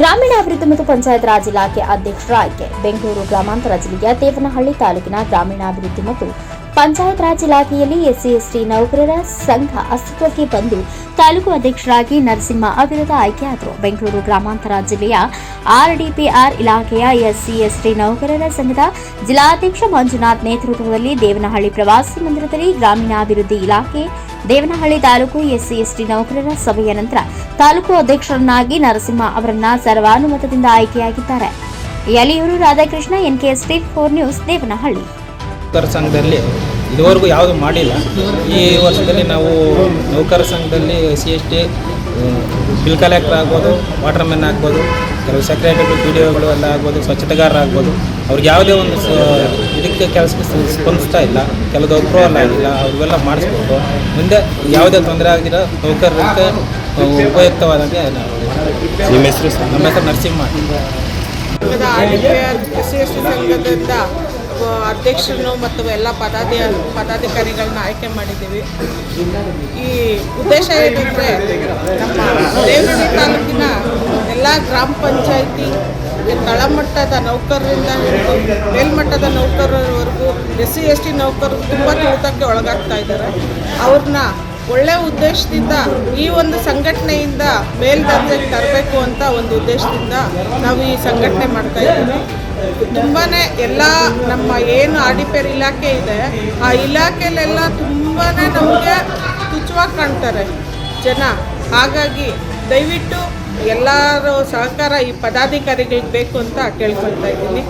ಗ್ರಾಮೀಣಾಭಿವೃದ್ಧಿ ಮತ್ತು ಪಂಚಾಯತ್ ರಾಜ್ ಇಲಾಖೆ ಅಧ್ಯಕ್ಷರ ಆಯ್ಕೆ. ಬೆಂಗಳೂರು ಗ್ರಾಮಾಂತರ ಜಿಲ್ಲೆಯ ದೇವನಹಳ್ಳಿ ತಾಲೂಕಿನ ಗ್ರಾಮೀಣಾಭಿವೃದ್ಧಿ ಮತ್ತು ಪಂಚಾಯತ್ ರಾಜ್ ಇಲಾಖೆಯಲ್ಲಿ ಎಸ್ಸಿ, ಎಸ್ಟಿ ನೌಕರರ ಸಂಘ ಅಸ್ತಿತ್ವಕ್ಕೆ ಬಂದು ತಾಲೂಕು ಅಧ್ಯಕ್ಷರಾಗಿ ನರಸಿಂಹ ಅವಿರದ ಆಯ್ಕೆಯಾದರು. ಬೆಂಗಳೂರು ಗ್ರಾಮಾಂತರ ಜಿಲ್ಲೆಯ ಆರ್ಡಿಪಿಆರ್ ಇಲಾಖೆಯ ಎಸ್ಸಿ, ಎಸ್ಟಿ ನೌಕರರ ಸಂಘದ ಜಿಲ್ಲಾಧ್ಯಕ್ಷ ಮಂಜುನಾಥ್ ನೇತೃತ್ವದಲ್ಲಿ ದೇವನಹಳ್ಳಿ ಪ್ರವಾಸಿ ಮಂದಿರದಲ್ಲಿ ಗ್ರಾಮೀಣಾಭಿವೃದ್ಧಿ ಇಲಾಖೆ ದೇವನಹಳ್ಳಿ ತಾಲೂಕು ಎಸ್ಸಿ ಎಸ್ಟಿ ನೌಕರರ ಸಭೆಯ ನಂತರ ತಾಲೂಕು ಅಧ್ಯಕ್ಷರನ್ನಾಗಿ ನರಸಿಂಹ ಅವರನ್ನ ಸರ್ವಾನುಮತದಿಂದ ಆಯ್ಕೆಯಾಗಿದ್ದಾರೆ. Yeliyur Radhakrishna NKST four news, Devanahalli. ಸಂಘದಲ್ಲಿ ಇದುವರೆಗೂ ಯಾವುದು ಮಾಡಿಲ್ಲ. ಈ ವರ್ಷದಲ್ಲಿ ನಾವು ನೌಕರ ಸಂಘದಲ್ಲಿ C S T bill collector ಆಗ್ಬೋದು, ವಾಟರ್ ಮೆನ್ ಆಗ್ಬೋದು, ಕೆಲವು ಸೆಕ್ರೆಟರಿ, ಪಿ ಡಿ ಒಗಳು ಎಲ್ಲ ಆಗ್ಬೋದು, ಸ್ವಚ್ಛತೆಗಾರರಾಗ್ಬೋದು. ಅವ್ರಿಗೆ ಯಾವುದೇ ಒಂದು ಇದಕ್ಕೆ ಕೆಲಸಕ್ಕೆ ಸ್ಪಂದಿಸ್ತಾ ಇಲ್ಲ ಕೆಲವು ಅಪ್ರೂವಲ್ ಆಗಿಲ್ಲ ಅವೆಲ್ಲ ಮಾಡಿಸ್ಬೇಕು ಮುಂದೆ ಯಾವುದೇ ತೊಂದರೆ ಆಗಿರೋ ನೌಕರರಿಗೆ ಉಪಯುಕ್ತವಾದಂಗೆ ನಿಮ್ಮ ಹೆಸರು ಸರ್? ನಮ್ಮ ಹೆಸರು ನರಸಿಂಹ. ಎಸ್ ಸಂಘದಿಂದ ಅಧ್ಯಕ್ಷರನ್ನು ಮತ್ತು ಎಲ್ಲ ಪದಾಧಿ ಪದಾಧಿಕಾರಿಗಳನ್ನ ಆಯ್ಕೆ ಮಾಡಿದ್ದೀವಿ. ಈ ಉದ್ದೇಶ ಏನಂದರೆ ನಮ್ಮ ದೇವನಹಳ್ಳಿ ತಾಲೂಕಿನ ಎಲ್ಲ ಗ್ರಾಮ ಪಂಚಾಯಿತಿ ತಳಮಟ್ಟದ ನೌಕರರಿಂದ ಹಿಡಿದು ಮೇಲ್ಮಟ್ಟದ ಎಸ್ ಸಿ ಎಸ್ ಟಿ ನೌಕರರು ತುಂಬ ತುಳಿತಕ್ಕೆ ಒಳಗಾಗ್ತಾ ಇದ್ದಾರೆ. ಅವ್ರನ್ನ ಒಳ್ಳೆಯ ಉದ್ದೇಶದಿಂದ ಈ ಒಂದು ಸಂಘಟನೆಯಿಂದ ಮೇಲ್ದರ್ಜೆಗೆ ತರಬೇಕು ಅಂತ ಒಂದು ಉದ್ದೇಶದಿಂದ ನಾವು ಈ ಸಂಘಟನೆ ಮಾಡ್ತಾ ಇದ್ದೀವಿ. ತುಂಬಾ ಎಲ್ಲ ನಮ್ಮ ಏನು ಆಡಿಪೇರ್ ಇಲಾಖೆ ಇದೆ, ಆ ಇಲಾಖೆಲೆಲ್ಲ ತುಂಬಾ ನಮಗೆ ತುಚ್ಛವಾಗಿ ಕಾಣ್ತಾರೆ ಜನ. ಹಾಗಾಗಿ ದಯವಿಟ್ಟು ಎಲ್ಲರೂ ಸಹಕಾರ ಈ ಪದಾಧಿಕಾರಿಗಳಿಗೆ ಬೇಕು ಅಂತ ಕೇಳ್ಕೊಳ್ತಾ ಇದ್ದೀನಿ.